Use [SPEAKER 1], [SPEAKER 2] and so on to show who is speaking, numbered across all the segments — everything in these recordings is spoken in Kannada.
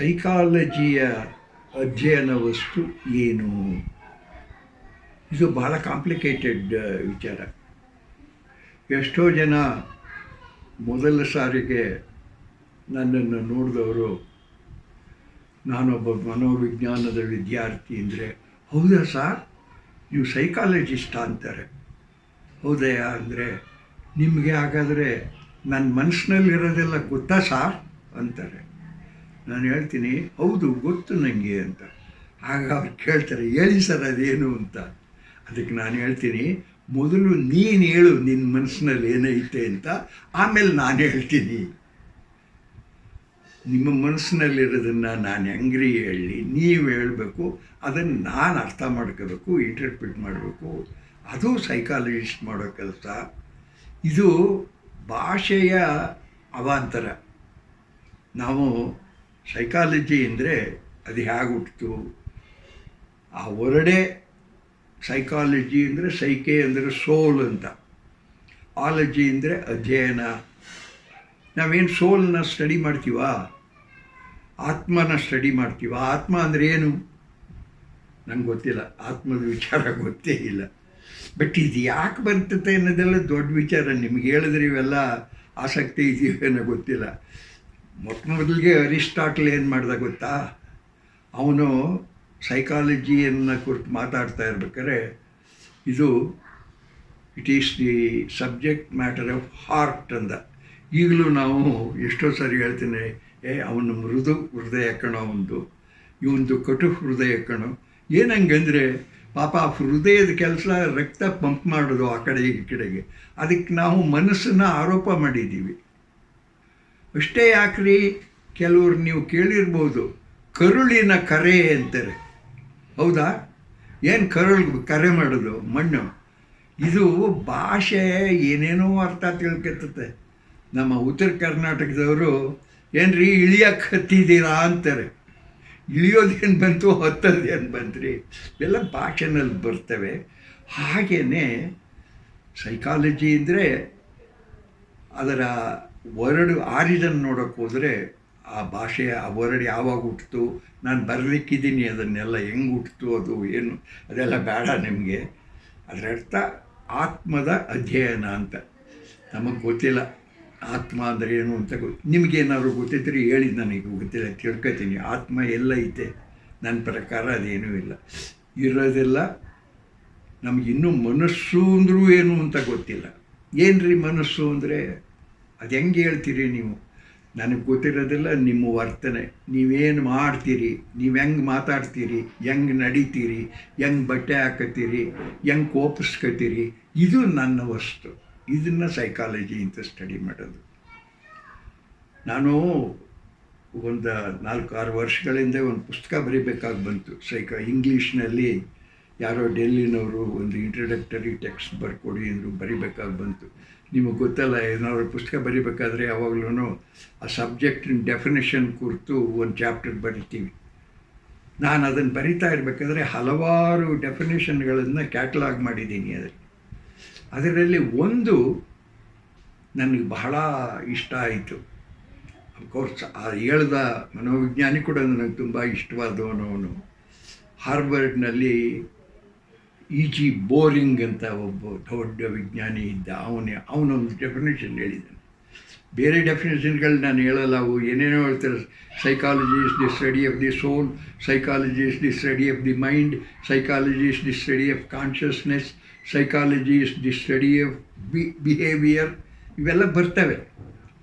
[SPEAKER 1] ಸೈಕಾಲಜಿಯ ಅಧ್ಯಯನ ವಸ್ತು ಏನು? ಇದು ಬಹಳ ಕಾಂಪ್ಲಿಕೇಟೆಡ್ ವಿಚಾರ. ಎಷ್ಟೋ ಜನ ಮೊದಲ ಸಾರಿಗೆ ನನ್ನನ್ನು ನೋಡಿದವರು, ನಾನೊಬ್ಬ ಮನೋವಿಜ್ಞಾನದ ವಿದ್ಯಾರ್ಥಿ ಅಂದರೆ, ಹೌದಾ ಸಾರ್? ನೀವು ಸೈಕಾಲಜಿಸ್ಟ್ ಅಂತಾರೆ. ಹೌದಯ್ಯ ಅಂದರೆ, ನಿಮಗೆ ಹಾಗಾದರೆ ನನ್ನ ಮನಸ್ಸಿನಲ್ಲಿರೋದೆಲ್ಲ ಗೊತ್ತಾ ಸಾರ್? ಅಂತಾರೆ. ನಾನು ಹೇಳ್ತೀನಿ, ಹೌದು, ಗೊತ್ತು ನನಗೆ ಅಂತ. ಆಗ ಅವ್ರು ಕೇಳ್ತಾರೆ, ಹೇಳಿ ಸರ್, ಅದೇನು ಅಂತ. ಅದಕ್ಕೆ ನಾನು ಹೇಳ್ತೀನಿ, ಮೊದಲು ನೀನು ಹೇಳು ನಿನ್ನ ಮನಸ್ಸಿನಲ್ಲಿ ಏನೈತೆ ಅಂತ. ಆಮೇಲೆ ನಾನು ಹೇಳ್ತೀನಿ. ನಿಮ್ಮ ಮನಸ್ಸಿನಲ್ಲಿರೋದನ್ನು ನಾನು ಹೆಂಗ್ರಿ ಹೇಳಿ ನೀವು ಹೇಳಬೇಕು, ಅದನ್ನು ನಾನು ಅರ್ಥ ಮಾಡ್ಕೋಬೇಕು ಇಂಟರ್ಪ್ರಿಟ್ ಮಾಡಬೇಕು. ಅದು ಸೈಕಾಲಜಿಸ್ಟ್ ಮಾಡೋ ಕೆಲಸ. ಇದು ಭಾಷೆಯ ಅವಾಂತರ. ನಾವು ಸೈಕಾಲಜಿ ಅಂದರೆ ಅದು ಹೇಗೆ ಹುಟ್ಟಿತು ಆ ಹೊರಡೆ ಸೈಕಾಲಜಿ ಅಂದರೆ ಸೈಕೆ ಅಂದರೆ ಸೋಲ್ ಅಂತ. ಆಲಜಿ ಅಂದರೆ ಅಧ್ಯಯನ. ನಾವೇನು ಸೋಲ್ನ ಸ್ಟಡಿ ಮಾಡ್ತೀವ? ಆತ್ಮನ ಸ್ಟಡಿ ಮಾಡ್ತೀವ? ಆತ್ಮ ಅಂದರೆ ಏನು? ನಂಗೆ ಗೊತ್ತಿಲ್ಲ. ಆತ್ಮದ ವಿಚಾರ ಗೊತ್ತೇ ಇಲ್ಲ. ಬಟ್ ಇದು ಯಾಕೆ ಬರ್ತತೆ ಅನ್ನೋದೆಲ್ಲ ದೊಡ್ಡ ವಿಚಾರ. ನಿಮ್ಗೆ ಹೇಳಿದ್ರೆ ಇವೆಲ್ಲ ಆಸಕ್ತಿ ಇದೆಯೋ ಏನೋ ಗೊತ್ತಿಲ್ಲ. ಮೊಟ್ಟ ಮೊದಲಿಗೆ ಅರಿಸ್ಟಾಟಲ್ ಏನು ಮಾಡ್ದ ಗೊತ್ತಾ? ಅವನು ಸೈಕಾಲಜಿಯನ್ನು ಕುರಿತು ಮಾತಾಡ್ತಾ ಇರ್ಬೇಕಾದ್ರೆ, ಇದು it is the subject matter of heart ಅಂದ. ಈಗಲೂ ನಾವು ಎಷ್ಟೋ ಸರಿ ಹೇಳ್ತೀನಿ, ಏ, ಅವನು ಮೃದು ಹೃದಯ ಕಣೋ ಒಂದು. ಇವೊಂದು ಕಟು ಹೃದಯ ಹಾಕ್ಕೊಣೋ ಏನಂಗೆ ಅಂದರೆ, ಪಾಪ ಹೃದಯದ ಕೆಲಸ ರಕ್ತ ಪಂಪ್ ಮಾಡೋದು ಆ ಕಡೆ ಈ ಕಡೆಗೆ. ಅದಕ್ಕೆ ನಾವು ಮನಸ್ಸನ್ನು ಆರೋಪ ಮಾಡಿದ್ದೀವಿ. ಅಷ್ಟೇ ಯಾಕ್ರಿ? ಕೆಲವ್ರು ನೀವು ಕೇಳಿರ್ಬೋದು. ಕರುಳಿನ ಕರೆ ಅಂತಾರೆ. ಹೌದಾ? ಏನು ಕರುಳು ಕರೆ ಮಾಡೋದು? ಮಣ್ಣು. ಇದು ಭಾಷೆ ಏನೇನೋ ಅರ್ಥ ತಿಳ್ಕೊತತೆ ನಮ್ಮ ಉತ್ತರ ಕರ್ನಾಟಕದವರು, ಏನ್ರಿ ಇಳಿಯಕ್ಕೆ ಹತ್ತಿದ್ದೀರಾ ಅಂತಾರೆ. ಇಳಿಯೋದೇನು ಬಂತು ಹತ್ತೋದೇನು ಬಂತ್ರಿ? ಎಲ್ಲ ಭಾಷೆನಲ್ಲಿ ಬರ್ತವೆ. ಹಾಗೆಯೇ ಸೈಕಾಲಜಿ ಅಂದರೆ ಅದರ ವರ್ಡ್ ಆರಿಜನ್ ನೋಡೋಕ್ಕೆ ಹೋದರೆ ಆ ಭಾಷೆಯ ಆ ವರ್ಡ್ ಯಾವಾಗ ಹುಟ್ಟಿತು ನಾನು ಬರಲಿಕ್ಕಿದ್ದೀನಿ, ಅದನ್ನೆಲ್ಲ ಹೆಂಗೆ ಹುಟ್ಟಿತು ಅದು ಏನು, ಅದೆಲ್ಲ ಬೇಡ ನಿಮಗೆ. ಅದರ ಅರ್ಥ ಆತ್ಮದ ಅಧ್ಯಯನ ಅಂತ. ನಮಗೆ ಗೊತ್ತಿಲ್ಲ, ಆತ್ಮ ಅಂದರೆ ಏನು ಅಂತ ಗೊತ್ತು ನಿಮಗೇನಾದ್ರು ಗೊತ್ತಿದ್ರೆ ಹೇಳಿ ನನಗೆ ಗೊತ್ತಿಲ್ಲ, ತಿಳ್ಕೊತೀನಿ. ಆತ್ಮ ಎಲ್ಲ ಐತೆ ನನ್ನ ಪ್ರಕಾರ ಅದೇನೂ ಇಲ್ಲ. ಇರೋದೆಲ್ಲ ನಮಗಿನ್ನೂ ಮನಸ್ಸು ಅಂದರೂ ಏನು ಅಂತ ಗೊತ್ತಿಲ್ಲ. ಏನು ರೀ ಮನಸ್ಸು ಅಂದರೆ? ಅದು ಹೆಂಗೆ ಹೇಳ್ತೀರಿ ನೀವು? ನನಗೆ ಗೊತ್ತಿರೋದಿಲ್ಲ, ನಿಮ್ಮ ವರ್ತನೆ. ನೀವೇನು ಮಾಡ್ತೀರಿ? ನೀವು ಹೆಂಗೆ ಮಾತಾಡ್ತೀರಿ? ಹೆಂಗೆ ನಡೀತೀರಿ? ಹೆಂಗೆ ಬಟ್ಟೆ ಹಾಕತ್ತೀರಿ? ಹೆಂಗೆ ಕೋಪಿಸ್ಕೊತೀರಿ ಇದು ನನ್ನ ವಸ್ತು. ಇದನ್ನು ಸೈಕಾಲಜಿ ಅಂತ ಸ್ಟಡಿ ಮಾಡೋದು. ನಾನು ಒಂದು ನಾಲ್ಕು ಆರು ವರ್ಷಗಳಿಂದ ಒಂದು ಪುಸ್ತಕ ಬರೀಬೇಕಾಗಿ ಬಂತು. ಸೈಕ ಇಂಗ್ಲೀಷ್ನಲ್ಲಿ ಯಾರೋ ಡೆಲ್ಲಿನವರು ಒಂದು ಇಂಟ್ರಡಕ್ಟರಿ ಟೆಕ್ಸ್ಟ್ ಬರ್ಕೊಡಿ ಅಂದರು ಬರಿಬೇಕಾಗಿ ಬಂತು. ನಿಮಗೆ ಗೊತ್ತಲ್ಲ, ಏನಾದ್ರು ಪುಸ್ತಕ ಬರಿಬೇಕಾದ್ರೆ ಯಾವಾಗಲೂ ಆ ಸಬ್ಜೆಕ್ಟಿನ ಡೆಫಿನೇಷನ್ ಕುರಿತು ಒಂದು ಚಾಪ್ಟರ್ ಬರಿತೀವಿ. ನಾನು ಅದನ್ನು ಬರಿತಾ ಇರಬೇಕಾದ್ರೆ ಹಲವಾರು ಡೆಫಿನೇಷನ್ಗಳನ್ನು ಕ್ಯಾಟಲಾಗ್ ಮಾಡಿದ್ದೀನಿ ಅದರಲ್ಲಿ. ಅದರಲ್ಲಿ ಒಂದು ನನಗೆ ಬಹಳ ಇಷ್ಟ ಆಯಿತು. ಅಫ್ಕೋರ್ಸ್ ಆ ಹೇಳ್ದ ಮನೋವಿಜ್ಞಾನಿ ಕೂಡ ನನಗೆ ತುಂಬ ಇಷ್ಟವಾದವನು ಅವನು ಹಾರ್ವರ್ಡ್ನಲ್ಲಿ ಇ ಜಿ ಬೋರಿಂಗ್ ಅಂತ ಒಬ್ಬ ದೊಡ್ಡ ವಿಜ್ಞಾನಿ ಇದ್ದ. ಅವನೇ, ಅವನೊಂದು ಡೆಫಿನೇಷನ್ ಹೇಳಿದ್ದಾನೆ. ಬೇರೆ ಡೆಫಿನೇಷನ್ಗಳು ನಾನು ಹೇಳಲ್ಲ ಅವು ಏನೇನೋ ಹೇಳ್ತಾರೆ psychology is the study of the soul psychology is the study of the mind psychology is the study of consciousness psychology is the study of be behaviour ಇವೆಲ್ಲ ಬರ್ತವೆ.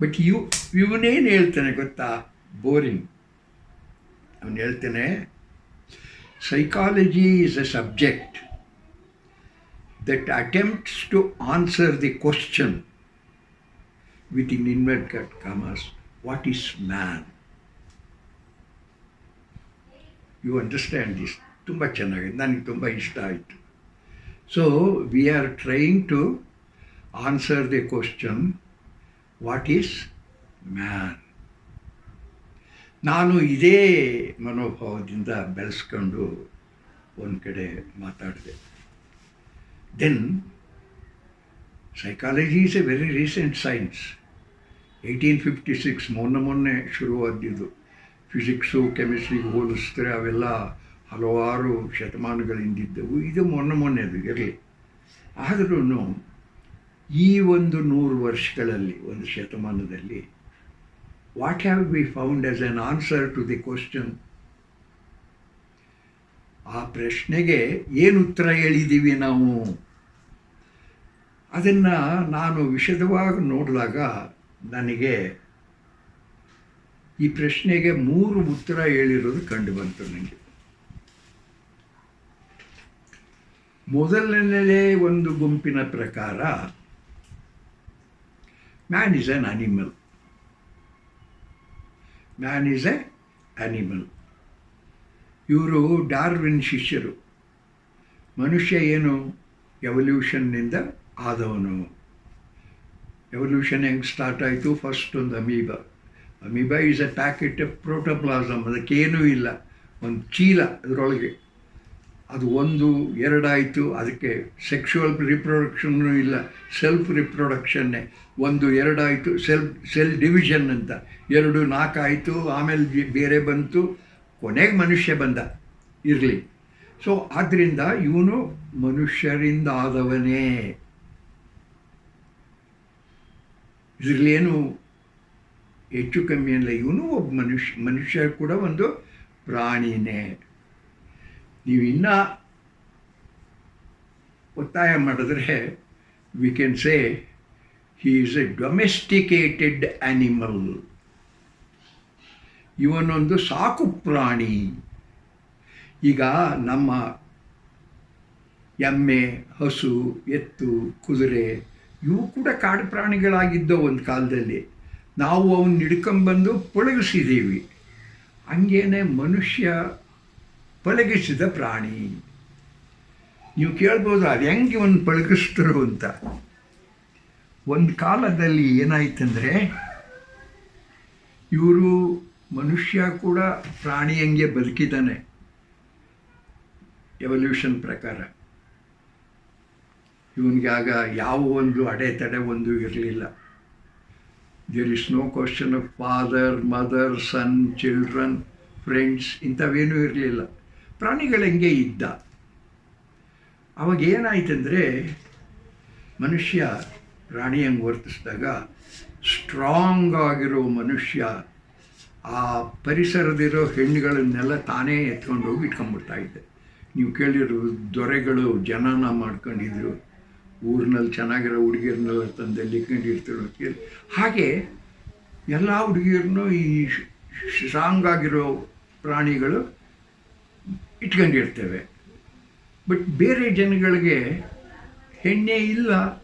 [SPEAKER 1] ಬಟ್ ಇವು, ಇವನೇನು ಹೇಳ್ತಾನೆ ಗೊತ್ತಾ? ಬೋರಿಂಗ್. ಅವನು ಹೇಳ್ತಾನೆ psychology is a subject that attempts to answer the question within inverted commas what is man you understand this ತುಂಬ ಚೆನ್ನಾಗಿದೆ ನನಗೆ ತುಂಬ ಇಷ್ಟ ಆಯಿತು so we are trying to answer the question what is man ನಾನು ಇದೇ ಮನೋಭಾವದಿಂದ ಬೆಳೆಸ್ಕೊಂಡು ಒಂದು ಕಡೆ ಮಾತಾಡಿದೆ Then, psychology is a very recent science. Eighteen fifty six ಮೊನ್ನೆ ಮೊನ್ನೆ ಶುರುವಾದಿದ್ದು ಫಿಸಿಕ್ಸು ಕೆಮಿಸ್ಟ್ರಿಗೆ ಹೋಲಿಸಿದ್ರೆ ಅವೆಲ್ಲ ಹಲವಾರು ಶತಮಾನಗಳಿಂದಿದ್ದವು. ಇದು ಮೊನ್ನೆ ಮೊನ್ನೆದು ಇರಲಿ. ಆದ್ರೂ ಈ ಒಂದು ನೂರು ವರ್ಷಗಳಲ್ಲಿ ಒಂದು ಶತಮಾನದಲ್ಲಿ what have be found as an answer to the question ಆ ಪ್ರಶ್ನೆಗೆ ಏನು ಉತ್ತರ ಹೇಳಿದ್ದೀವಿ ನಾವು? ಅದನ್ನು ನಾನು ವಿಷದವಾಗಿ ನೋಡಿದಾಗ ನನಗೆ ಈ ಪ್ರಶ್ನೆಗೆ ಮೂರು ಉತ್ತರ ಹೇಳಿರೋದು ಕಂಡು ಬಂತು ನನಗೆ. ಮೊದಲನೇ ಒಂದು ಗುಂಪಿನ ಪ್ರಕಾರ man is an animal man is a animal ಇವರು ಡಾರ್ವಿನ್ ಶಿಷ್ಯರು. ಮನುಷ್ಯ ಏನು? ಎವಲ್ಯೂಷನ್ನಿಂದ ಆದವನು. ಎವಲ್ಯೂಷನ್ ಹೆಂಗೆ ಸ್ಟಾರ್ಟ್ ಆಯಿತು? ಫಸ್ಟ್ ಒಂದು amoeba. Amoeba is a packet protoplasm ಅದಕ್ಕೇನೂ ಇಲ್ಲ. ಒಂದು ಚೀಲ ಅದರೊಳಗೆ. ಅದು ಒಂದು, ಎರಡಾಯಿತು. ಅದಕ್ಕೆ ಸೆಕ್ಷುವಲ್ ರಿಪ್ರೊಡಕ್ಷನ್ನು ಇಲ್ಲ. ಸೆಲ್ಫ್ ರಿಪ್ರೊಡಕ್ಷನ್ನೇ ಒಂದು, ಎರಡಾಯಿತು. ಸೆಲ್ಫ್ ಸೆಲ್ ಡಿವಿಷನ್ ಅಂತ. ಎರಡು ನಾಲ್ಕಾಯಿತು ಆಮೇಲೆ ಬೇರೆ ಬಂತು. ಕೊನೆಗೆ ಮನುಷ್ಯ ಬಂದ. ಇರಲಿ. ಸೊ ಆದ್ದರಿಂದ ಇವನು ಮನುಷ್ಯರಿಂದ ಆದವನೇ. ಇದರಲ್ಲಿ ಏನು ಹೆಚ್ಚು ಕಮ್ಮಿ ಅಲ್ಲ, ಇವನು ಒಬ್ಬ ಮನುಷ್ಯ ಮನುಷ್ಯ ಕೂಡ ಒಂದು ಪ್ರಾಣಿನೇ. ನೀವು ಇನ್ನೂ ಒತ್ತಾಯ ಮಾಡಿದ್ರೆ we can say he is a domesticated animal ಇವನೊಂದು ಸಾಕು ಪ್ರಾಣಿ. ಈಗ ನಮ್ಮ ಎಮ್ಮೆ, ಹಸು, ಎತ್ತು, ಕುದುರೆ ಇವು ಕೂಡ ಕಾಡು ಪ್ರಾಣಿಗಳಾಗಿದ್ದ ಒಂದು ಕಾಲದಲ್ಲಿ. ನಾವು ಅವನ್ನ ಹಿಡ್ಕೊಂಬಂದು ಪಳಗಿಸಿದ್ದೀವಿ ಹಂಗೇನೆ ಮನುಷ್ಯ ಪಳಗಿಸಿದ ಪ್ರಾಣಿ. ನೀವು ಕೇಳ್ಬೋದು, ಅದು ಹೆಂಗೆ ಇವನು ಪಳಗಿಸ್ತರು ಅಂತ. ಒಂದು ಕಾಲದಲ್ಲಿ ಏನಾಯ್ತಂದರೆ, ಇವರು ಮನುಷ್ಯ ಕೂಡ ಪ್ರಾಣಿ ಹಂಗೆ ಬದುಕಿದ್ದಾನೆ ಎವಲ್ಯೂಷನ್ ಪ್ರಕಾರ. ಇವನಿಗೆ ಆಗ ಯಾವ ಒಂದು ಅಡೆತಡೆ ಒಂದು ಇರಲಿಲ್ಲ. There is no question of father mother son children friends ಇಂಥವೇನೂ ಇರಲಿಲ್ಲ. ಪ್ರಾಣಿಗಳು ಹೆಂಗೆ ಇದ್ದ? ಅವಾಗ ಮನುಷ್ಯ ಪ್ರಾಣಿ ಹಂಗೆ ವರ್ತಿಸಿದಾಗ ಸ್ಟ್ರಾಂಗ್ ಆಗಿರೋ ಮನುಷ್ಯ ಆ ಪರಿಸರದಿರೋ ಹೆಣ್ಣುಗಳನ್ನೆಲ್ಲ ತಾನೇ ಎತ್ಕೊಂಡು ಹೋಗಿ ಇಟ್ಕೊಂಡ್ಬಿಡ್ತಾ ನೀವು ಕೇಳಿರೋ ದೊರೆಗಳು ಜನನ ಮಾಡ್ಕೊಂಡಿದ್ರು. ಊರಿನಲ್ಲಿ ಚೆನ್ನಾಗಿರೋ ಹುಡುಗಿಯರನ್ನೆಲ್ಲ ತಂದೆ ಇಟ್ಕೊಂಡಿರ್ತಿರೋ ಕೇಳಿ ಹಾಗೆ. ಎಲ್ಲ ಹುಡುಗಿಯರನ್ನು ಈ ಸ್ಟ್ರಾಂಗ್ ಆಗಿರೋ ಪ್ರಾಣಿಗಳು ಇಟ್ಕೊಂಡಿರ್ತೇವೆ ಬಟ್ ಬೇರೆ ಜನಗಳಿಗೆ ಹೆಣ್ಣೆ ಇಲ್ಲ.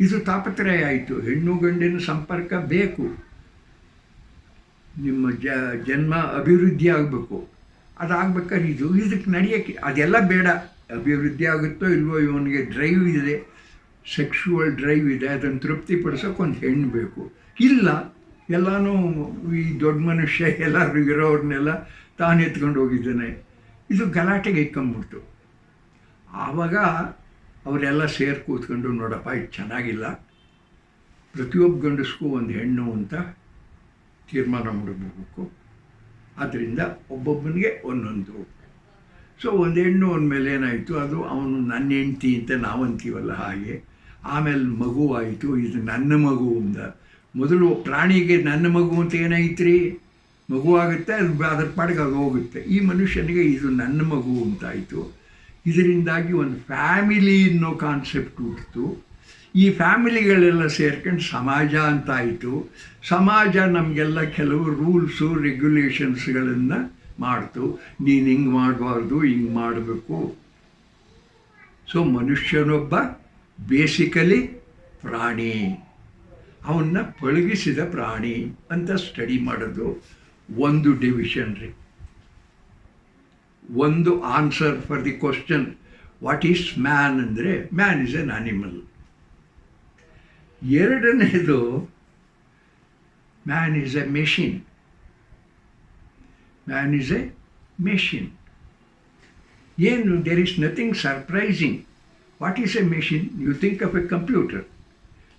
[SPEAKER 1] ಇದು ತಾಪತ್ರಯ ಆಯಿತು. ಹೆಣ್ಣು ಗಂಡಿನ ಸಂಪರ್ಕ ಬೇಕು. ನಿಮ್ಮ ಜ ಜನ್ಮ ಅಭಿವೃದ್ಧಿ ಆಗಬೇಕು ಅದಾಗಬೇಕಾದ್ರೆ ಇದು ಇದಕ್ಕೆ ನಡೆಯೋಕ್ಕೆ ಅದೆಲ್ಲ ಬೇಡ. ಅಭಿವೃದ್ಧಿ ಆಗುತ್ತೋ ಇಲ್ವೋ ಇವನಿಗೆ ಡ್ರೈವ್ ಇದೆ ಸೆಕ್ಷುವಲ್ ಡ್ರೈವ್ ಇದೆ, ಅದನ್ನು ತೃಪ್ತಿಪಡಿಸೋಕೆ ಒಂದು ಹೆಣ್ಣು ಬೇಕು. ಇಲ್ಲ, ಎಲ್ಲನೂ ಈ ದೊಡ್ಡ ಮನುಷ್ಯ ಎಲ್ಲರೂ ಇರೋರನ್ನೆಲ್ಲ ತಾನು ಎತ್ಕೊಂಡು ಹೋಗಿದ್ದಾನೆ. ಇದು ಗಲಾಟೆಗೆ ಇಕ್ಕೊಂಬಿಡ್ತು ಆವಾಗ ಅವರೆಲ್ಲ ಸೇರಿ ಕೂತ್ಕೊಂಡು, ನೋಡಪ್ಪ, ಇದು ಚೆನ್ನಾಗಿಲ್ಲ. ಪ್ರತಿಯೊಬ್ಬ ಗಂಡಸ್ಗೂ ಒಂದು ಹೆಣ್ಣು ಅಂತ ತೀರ್ಮಾನ ಮಾಡಬೇಕು. ಆದ್ದರಿಂದ ಒಬ್ಬೊಬ್ಬನಿಗೆ ಒಂದೊಂದು. ಸೊ ಒಂದು ಹೆಣ್ಣು ಅಂದಮೇಲೆ ಏನಾಯಿತು? ಅದು ಅವನು ನನ್ನ ಹೆಂಡ್ತಿ ಅಂತ ನಾವು ಅಂತೀವಲ್ಲ ಹಾಗೆ. ಆಮೇಲೆ ಮಗು ಆಯಿತು. ಇದು ನನ್ನ ಮಗು ಅಂದ. ಮೊದಲು ಪ್ರಾಣಿಗೆ ನನ್ನ ಮಗು ಅಂತ ಏನಾಯ್ತು ಮಗು ಆಗುತ್ತೆ? ಅದು ಅದ್ರ ಪಾಡಿಗೆ ಅದು ಹೋಗುತ್ತೆ. ಈ ಮನುಷ್ಯನಿಗೆ ಇದು ನನ್ನ ಮಗು ಅಂತಾಯಿತು. ಇದರಿಂದಾಗಿ ಒಂದು ಫ್ಯಾಮಿಲಿ ಅನ್ನೋ ಕಾನ್ಸೆಪ್ಟ್ ಹುಟ್ಟಿತು. ಈ ಫ್ಯಾಮಿಲಿಗಳೆಲ್ಲ ಸೇರ್ಕೊಂಡು ಸಮಾಜ ಅಂತಾಯಿತು. ಸಮಾಜ ನಮಗೆಲ್ಲ ಕೆಲವು ರೂಲ್ಸು, ರೆಗ್ಯುಲೇಷನ್ಸ್ಗಳನ್ನು ಮಾಡ್ತು, ನೀನು ಹಿಂಗೆ ಮಾಡಬಾರ್ದು, ಹಿಂಗೆ ಮಾಡಬೇಕು. ಸೊ ಮನುಷ್ಯನೊಬ್ಬ ಬೇಸಿಕಲಿ ಪ್ರಾಣಿ. ಅವನ್ನ ಪಳಗಿಸಿದ ಪ್ರಾಣಿ ಅಂತ ಸ್ಟಡಿ ಮಾಡೋದು ಒಂದು ಡಿವಿಷನ್ ರೀ. ಒಂದು answer for the question what is man ಅಂದರೆ ಮ್ಯಾನ್ ಇಸ್ ಎನ್ ಆನಿಮಲ್ ಎರಡನೇದು man is a machine man is a machine. ಏನು there is nothing surprising what is a machine you think of a computer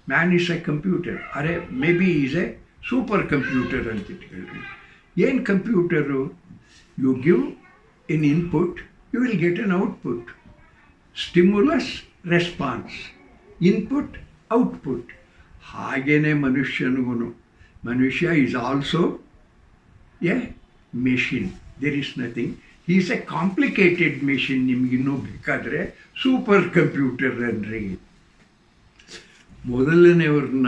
[SPEAKER 1] Man is computer are may be is a super computer ಅಂತ ಇಟ್ಕೊಳ್ರಿ ಏನು computer you give in input you will get an output stimulus response input output ಹಾಗೇ ಮನುಷ್ಯನಿಗೂ ಮನುಷ್ಯ is also a machine there is nothing is a complicated machine ನಿಮಗಿನ್ನೂ ಬೇಕಾದರೆ ಸೂಪರ್ ಕಂಪ್ಯೂಟರ್ ಅನ್ರಿ ಮೊದಲನೆಯವ್ರನ್ನ,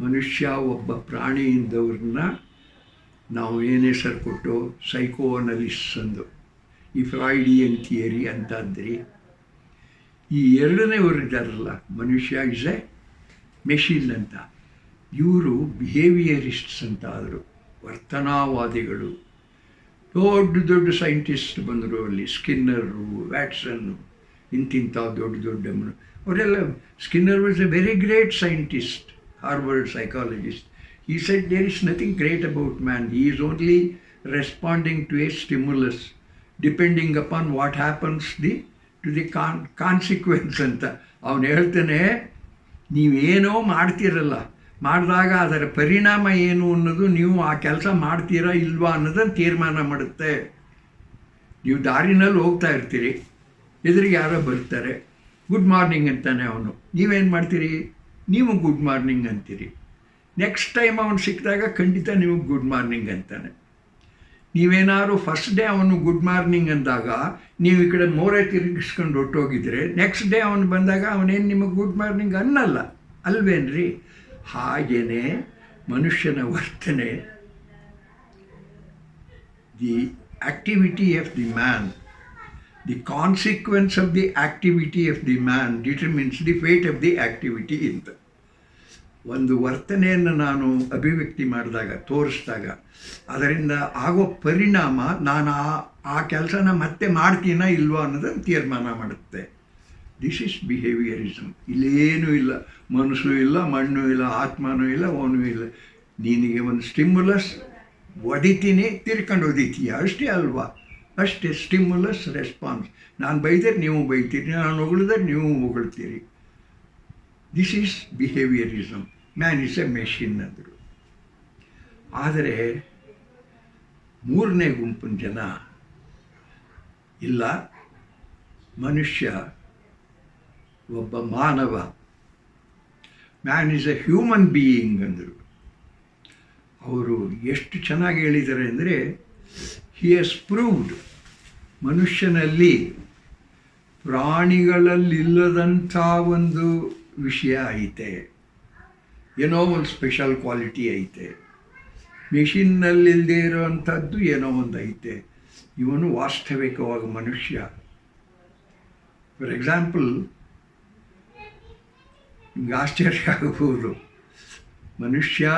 [SPEAKER 1] ಮನುಷ್ಯ ಒಬ್ಬ ಪ್ರಾಣಿಯಿಂದವ್ರನ್ನ ನಾವು ಏನೇ ಹೆಸರು ಕೊಟ್ಟು? ಸೈಕೋ ಅನಲಿಸ್ ಅಂದು. ಈ ಫ್ರಾಯ್ಡಿಯನ್ ಥಿಯರಿ ಅಂತ ಅಂದ್ರಿ. ಈ ಎರಡನೇವರು ಇದ್ದಾರಲ್ಲ ಮನುಷ್ಯ ಇಸ್ ಎ ಮೆಷಿನ್ ಅಂತ. ಇವರು ಬಿಹೇವಿಯರಿಸ್ಟ್ಸ್ ಅಂತ ಆದರು ವರ್ತನಾವಾದಿಗಳು. ದೊಡ್ಡ ದೊಡ್ಡ ಸೈಂಟಿಸ್ಟ್ ಬಂದರು ಅಲ್ಲಿ ಸ್ಕಿನ್ನರು ವ್ಯಾಟ್ಸನ್ನು ಇಂತಿಂಥ ದೊಡ್ಡ ದೊಡ್ಡ ಅವರೆಲ್ಲ Skinner was a very great scientist Harvard psychologist he said there is nothing great about man he is only responding to a stimulus depending upon what happens the to the con consequence ಅಂತ. ಅವನು ಹೇಳ್ತಾನೆ, ನೀವೇನೋ ಮಾಡ್ತೀರಲ್ಲ ಮಾಡಿದಾಗ ಅದರ ಪರಿಣಾಮ ಏನು ಅನ್ನೋದು ನೀವು ಆ ಕೆಲಸ ಮಾಡ್ತೀರಾ ಇಲ್ವಾ ಅನ್ನೋದನ್ನು ತೀರ್ಮಾನ ಮಾಡುತ್ತೆ. ನೀವು ದಾರಿನಲ್ಲಿ ಹೋಗ್ತಾ ಇರ್ತೀರಿ. ಎದುರಿಗೆ ಯಾರೋ ಬರ್ತಾರೆ. ಗುಡ್ ಮಾರ್ನಿಂಗ್ ಅಂತಾನೆ ಅವನು. ನೀವೇನು ಮಾಡ್ತೀರಿ? ನೀವು ಗುಡ್ ಮಾರ್ನಿಂಗ್ ಅಂತೀರಿ. ನೆಕ್ಸ್ಟ್ ಟೈಮ್ ಅವನು ಸಿಕ್ಕಿದಾಗ ಖಂಡಿತ ನಿಮಗೆ ಗುಡ್ ಮಾರ್ನಿಂಗ್ ಅಂತಾನೆ. ನೀವೇನಾದ್ರು ಫಸ್ಟ್ ಡೇ ಅವನು ಗುಡ್ ಮಾರ್ನಿಂಗ್ ಅಂದಾಗ, ನೀವು ಈ ಕಡೆ ಮೋರೆ ತಿರುಗಿಸ್ಕೊಂಡು ಹೊಟ್ಟೋಗಿದ್ರೆ ನೆಕ್ಸ್ಟ್ ಡೇ ಅವನು ಬಂದಾಗ ಅವನೇನು ನಿಮಗೆ ಗುಡ್ ಮಾರ್ನಿಂಗ್ ಅನ್ನಲ್ಲ. ಅಲ್ವೇನ್ರಿ? ಹಾಗೇನೆ ಮನುಷ್ಯನ ವರ್ತನೆ the activity of the man the consequence of the activity of the man determines the fate of the activity ಅಂತ ಒಂದು ವರ್ತನೆಯನ್ನು ನಾನು ಅಭಿವ್ಯಕ್ತಿ ಮಾಡಿದಾಗ, ತೋರಿಸಿದಾಗ, ಅದರಿಂದ ಆಗೋ ಪರಿಣಾಮ ನಾನು ಆ ಆ ಕೆಲಸನ ಮತ್ತೆ ಮಾಡ್ತೀನಾ ಇಲ್ವೋ ಅನ್ನೋದನ್ನು ತೀರ್ಮಾನ ಮಾಡುತ್ತೆ. ದಿಸ್ ಇಸ್ ಬಿಹೇವಿಯರಿಸಮ್ ಇಲ್ಲೇನೂ ಇಲ್ಲ. ಮನಸ್ಸು ಇಲ್ಲ, ಮಣ್ಣು ಇಲ್ಲ, ಆತ್ಮನೂ ಇಲ್ಲ ಓನೂ ಇಲ್ಲ. ನಿನಗೆ ಒಂದು ಸ್ಟಿಮ್ಯುಲಸ್ ಹೊಡಿತೀನಿ ತಿರ್ಕೊಂಡು ಒದಿತೀಯ ಅಷ್ಟೇ ಅಲ್ವಾ? ಅಷ್ಟೇ ಸ್ಟಿಮ್ಯುಲಸ್ ರೆಸ್ಪಾನ್ಸ್ ನಾನು ಬೈದರೆ ನೀವು ಬೈತೀರಿ, ನಾನು ಹೊಗಳಿದ್ರೆ ನೀವು ಹೊಗಳ್ತೀರಿ. This is behaviourism man is a machine ಅಂದರು. ಆದರೆ, ಮೂರನೇ ಗುಂಪಿನ ಜನ ಇಲ್ಲ. ಮನುಷ್ಯ ಒಬ್ಬ ಮಾನವ. Man is a human being ಅಂದರು. ಅವರು ಎಷ್ಟು ಚೆನ್ನಾಗಿ ಹೇಳಿದ್ದಾರೆ ಅಂದರೆ ಹಿ ಎಸ್ ಪ್ರೂವ್ಡ್ ಮನುಷ್ಯನಲ್ಲಿ ಪ್ರಾಣಿಗಳಲ್ಲಿಲ್ಲದಂಥ ಒಂದು ವಿಷಯ ಐತೆ. ಏನೋ ಒಂದು ಸ್ಪೆಷಲ್ ಕ್ವಾಲಿಟಿ ಐತೆ. ಮೆಷಿನ್ನಲ್ಲಿಲ್ಲದೆ ಇರೋವಂಥದ್ದು ಏನೋ ಒಂದು ಐತೆ. ಇವನು ವಾಸ್ತವಿಕವಾಗಿ ಮನುಷ್ಯ. ಫಾರ್ ಎಕ್ಸಾಂಪಲ್ ನಿಮ್ಗೆ ಆಶ್ಚರ್ಯ ಆಗಬಹುದು ಮನುಷ್ಯ,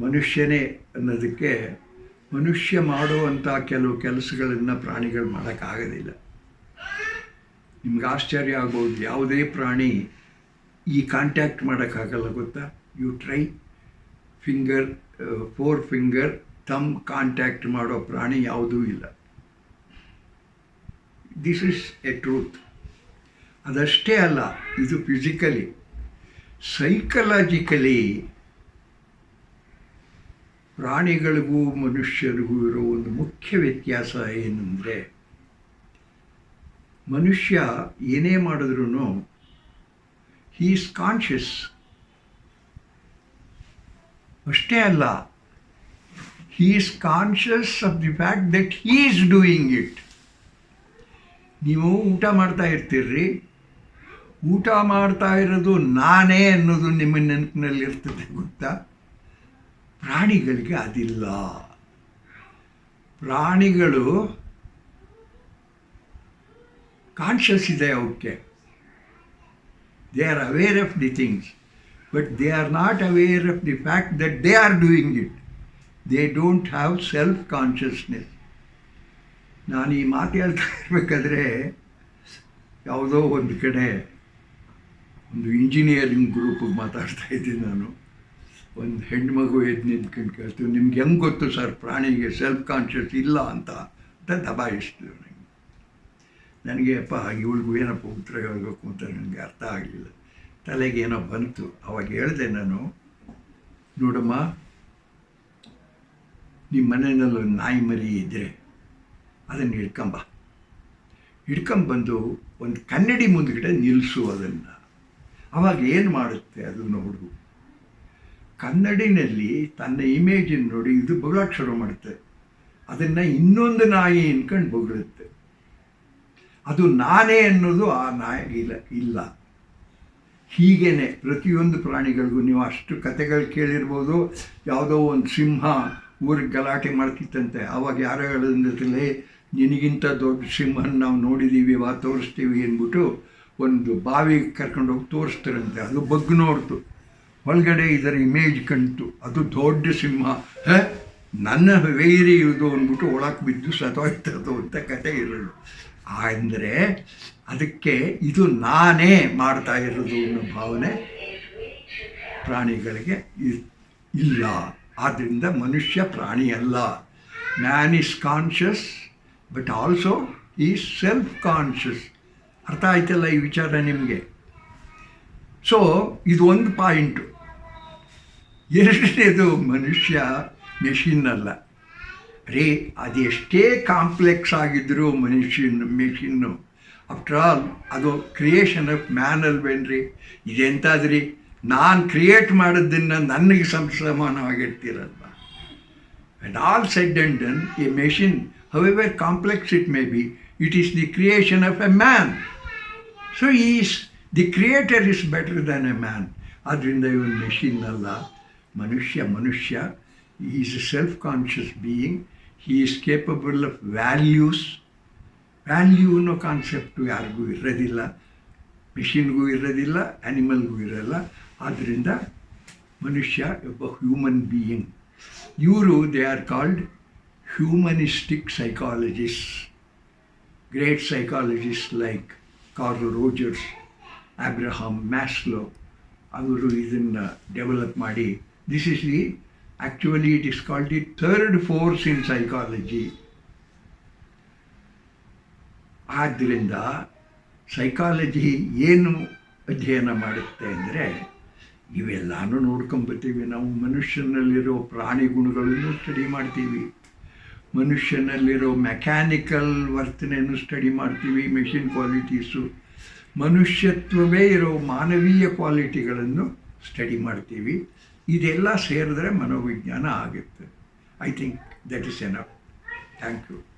[SPEAKER 1] ಮನುಷ್ಯನೇ ಅನ್ನೋದಕ್ಕೆ ಮನುಷ್ಯ ಮಾಡುವಂಥ ಕೆಲವು ಕೆಲಸಗಳನ್ನು ಪ್ರಾಣಿಗಳು ಮಾಡೋಕ್ಕಾಗೋದಿಲ್ಲ. ನಿಮ್ಗೆ ಆಶ್ಚರ್ಯ ಆಗ್ಬೋದು ಯಾವುದೇ ಪ್ರಾಣಿ ಈ ಕಾಂಟ್ಯಾಕ್ಟ್ ಮಾಡೋಕ್ಕಾಗಲ್ಲ ಗೊತ್ತಾ? You try finger four finger thumb contact ಮಾಡೋ ಪ್ರಾಣಿ ಯಾವುದೂ ಇಲ್ಲ. ದಿಸ್ ಇಸ್ ಎ ಟ್ರೂತ್ ಅದಷ್ಟೇ ಅಲ್ಲ, ಇದು ಫಿಸಿಕಲಿ ಸೈಕಲಾಜಿಕಲಿ ಪ್ರಾಣಿಗಳಿಗೂ ಮನುಷ್ಯರಿಗೂ ಇರೋ ಒಂದು ಮುಖ್ಯ ವ್ಯತ್ಯಾಸ ಏನಂದರೆ, ಮನುಷ್ಯ ಏನೇ ಮಾಡಿದ್ರೂ ಈಸ್ ಕಾನ್ಷಿಯಸ್ ಅಷ್ಟೇ ಅಲ್ಲ is conscious of the fact that is doing it ನೀವು ಊಟ ಮಾಡ್ತಾ ಇರ್ತೀರ್ರಿ ಊಟ ಮಾಡ್ತಾ ಇರೋದು ನಾನೇ ಅನ್ನೋದು ನಿಮ್ಮ ನೆನಪಿನಲ್ಲಿ ಇರ್ತದೆ ಗೊತ್ತಾ? ಪ್ರಾಣಿಗಳಿಗೆ ಅದಿಲ್ಲ. ಪ್ರಾಣಿಗಳು ಕಾನ್ಷಿಯಸ್ ಇದೆ ಅವಕ್ಕೆ they are aware of the things but they are not aware of the fact that they are doing it they don't have self consciousness ನಾನು ಈ ಮಾತು ಹೇಳ್ತಾ ಇರಬೇಕಾದ್ರೆ, ಯಾವುದೋ ಒಂದು ಕಡೆ ಒಂದು ಇಂಜಿನಿಯರಿಂಗ್ ಗ್ರೂಪಿಗೆ ಮಾತಾಡ್ತಾ ಇದ್ದೀನಿ ನಾನು. ಒಂದು ಹೆಣ್ಮಗು ಎದ್ದು ನಿಂತ್ಕೊಂಡು ಕೇಳ್ತೀವಿ ನಿಮ್ಗೆ ಹೆಂಗೆ ಗೊತ್ತು ಸರ್ ಪ್ರಾಣಿಗೆ ಸೆಲ್ಫ್ ಕಾನ್ಷಿಯಸ್ ಇಲ್ಲ ಅಂತ. ಅಂತ ದಬಾಯಿಸ್ತಿದ್ರು ನನಗೆ ನನಗೆ, ಅಪ್ಪ ಇವಳಿಗೂ ಏನಪ್ಪ ಉತ್ತರ ಹೇಳಬೇಕು ಅಂತ ನನಗೆ ಅರ್ಥ ಆಗಲಿಲ್ಲ. ತಲೆಗೆ ಏನೋ ಬಂತು. ಅವಾಗ ಹೇಳಿದೆ ನಾನು, ನೋಡಮ್ಮ ನಿಮ್ಮ ಮನೆಯಲ್ಲಿ ಒಂದು ನಾಯಿ ಮರಿ ಇದ್ದರೆ ಅದನ್ನು ಹಿಡ್ಕೊಂಬ. ಹಿಡ್ಕೊಂಬಂದು ಒಂದು ಕನ್ನಡಿ ಮುಂದ್ಗಡೆ ನಿಲ್ಲಿಸು ಅದನ್ನು. ಅವಾಗ ಏನು ಮಾಡುತ್ತೆ ಅದು ನೋಡು. ಕನ್ನಡಿನಲ್ಲಿ ತನ್ನ ಇಮೇಜನ್ನು ನೋಡಿ ಇದು ಬೊಗಳಕ್ಕೆ ಶುರು ಮಾಡುತ್ತೆ. ಅದನ್ನು ಇನ್ನೊಂದು ನಾಯಿ ಅನ್ಕೊಂಡು ಬೊಗಳುತ್ತೆ. ಅದು ನಾನೇ ಅನ್ನೋದು ಆ ನಾಯಿ ಇಲ್ಲ ಇಲ್ಲ. ಹೀಗೇನೆ ಪ್ರತಿಯೊಂದು ಪ್ರಾಣಿಗಳಿಗೂ ನೀವು ಅಷ್ಟು ಕತೆಗಳು ಕೇಳಿರ್ಬೋದು. ಯಾವುದೋ ಒಂದು ಸಿಂಹ ಊರಿಗೆ ಗಲಾಟೆ ಮಾಡ್ತಿತ್ತಂತೆ. ಆವಾಗ ಯಾರೋ ಹೇಳಿದ್ರೆ ನಿನಗಿಂತ ದೊಡ್ಡ ಸಿಂಹನ ನಾವು ನೋಡಿದ್ದೀವಿ ವಾ ತೋರಿಸ್ತೀವಿ ಅಂದ್ಬಿಟ್ಟು ಒಂದು ಬಾವಿಗೆ ಕರ್ಕೊಂಡೋಗಿ ತೋರಿಸ್ತಾರಂತೆ. ಅದು ಬಗ್ಗು ನೋಡ್ತು ಒಳಗಡೆ ಇದರ ಇಮೇಜ್ ಕಂತು. ಅದು ದೊಡ್ಡ ಸಿಂಹ. ಹೇ? ನನ್ನ ವೈರಿ ಇದು ಅಂದ್ಬಿಟ್ಟು ಒಳಕ್ಕೆ ಬಿದ್ದು ಸತೋಯ್ತದು ಅಂತ ಕತೆ ಇರೋದು ಅಂದರೆ ಅದಕ್ಕೆ ಇದು ನಾನೇ ಮಾಡ್ತಾ ಇರೋದು ಅನ್ನೋ ಭಾವನೆ ಪ್ರಾಣಿಗಳಿಗೆ ಇಲ್ಲ. ಆದ್ದರಿಂದ ಮನುಷ್ಯ ಪ್ರಾಣಿ ಅಲ್ಲ. Man is conscious but also is self conscious ಅರ್ಥ ಆಯ್ತಲ್ಲ ಈ ವಿಚಾರ ನಿಮಗೆ? ಸೊ ಇದು ಒಂದು ಪಾಯಿಂಟು ಎರಡನೇದು ಮನುಷ್ಯ ಮೆಷಿನ್ ಅಲ್ಲ. ರೀ ಅದೆಷ್ಟೇ ಕಾಂಪ್ಲೆಕ್ಸ್ ಆಗಿದ್ದರೂ ಮನುಷ್ಯನ ಮೆಷಿನ್ನು ಆಫ್ಟರ್ ಆಲ್ ಅದು ಕ್ರಿಯೇಷನ್ ಆಫ್ ಮ್ಯಾನ್ ಅಲ್ವೇನ್ರಿ ಇದೆಂತಾದ್ರಿ? ನಾನು ಕ್ರಿಯೇಟ್ ಮಾಡಿದ್ದನ್ನು ನನಗೆ ಸಮ ಸಮಾನವಾಗಿರ್ತೀರಲ್ವ? All said said a machine machine, where complex it may be it is the creation of a man. So he is, the creator is better than a man. ಆದ್ದರಿಂದ ಇವನು ಮೆಷಿನ್ ಅಲ್ಲ. ಮನುಷ್ಯ ಮನುಷ್ಯ. Is a self conscious being he is capable of values value ಅನ್ನೋ ಕಾನ್ಸೆಪ್ಟು ಯಾರಿಗೂ ಇರೋದಿಲ್ಲ. ಮಿಷಿನ್ಗೂ ಇರೋದಿಲ್ಲ ಆ್ಯನಿಮಲ್ಗೂ ಇರೋಲ್ಲ. ಆದ್ದರಿಂದ ಮನುಷ್ಯ ಒಬ್ಬ ಹ್ಯೂಮನ್ ಬೀಯಿಂಗ್ ಇವರು they are called humanistic psychologist great psychologist like Carl Rogers Abraham Maslow ಅವರು ಇದನ್ನು ಡೆವಲಪ್ ಮಾಡಿ this is the actually it is called the third force in psychology ಆದ್ದರಿಂದ ಸೈಕಾಲಜಿ ಏನು ಅಧ್ಯಯನ ಮಾಡುತ್ತೆ ಅಂದರೆ, ಇವೆಲ್ಲನೂ ನೋಡ್ಕೊಂಬರ್ತೀವಿ ನಾವು ಮನುಷ್ಯನಲ್ಲಿರೋ ಪ್ರಾಣಿ ಗುಣಗಳನ್ನು ಸ್ಟಡಿ ಮಾಡ್ತೀವಿ. ಮನುಷ್ಯನಲ್ಲಿರೋ ಮೆಕ್ಯಾನಿಕಲ್ ವರ್ತನೆಯನ್ನು ಸ್ಟಡಿ ಮಾಡ್ತೀವಿ ಮೆಷಿನ್ ಕ್ವಾಲಿಟೀಸು ಮನುಷ್ಯತ್ವವೇ ಇರೋ ಮಾನವೀಯ ಕ್ವಾಲಿಟಿಗಳನ್ನು ಸ್ಟಡಿ ಮಾಡ್ತೀವಿ. ಇದೆಲ್ಲ ಸೇರಿದ್ರೆ ಮನೋವಿಜ್ಞಾನ ಆಗುತ್ತೆ. I think that is enough thank you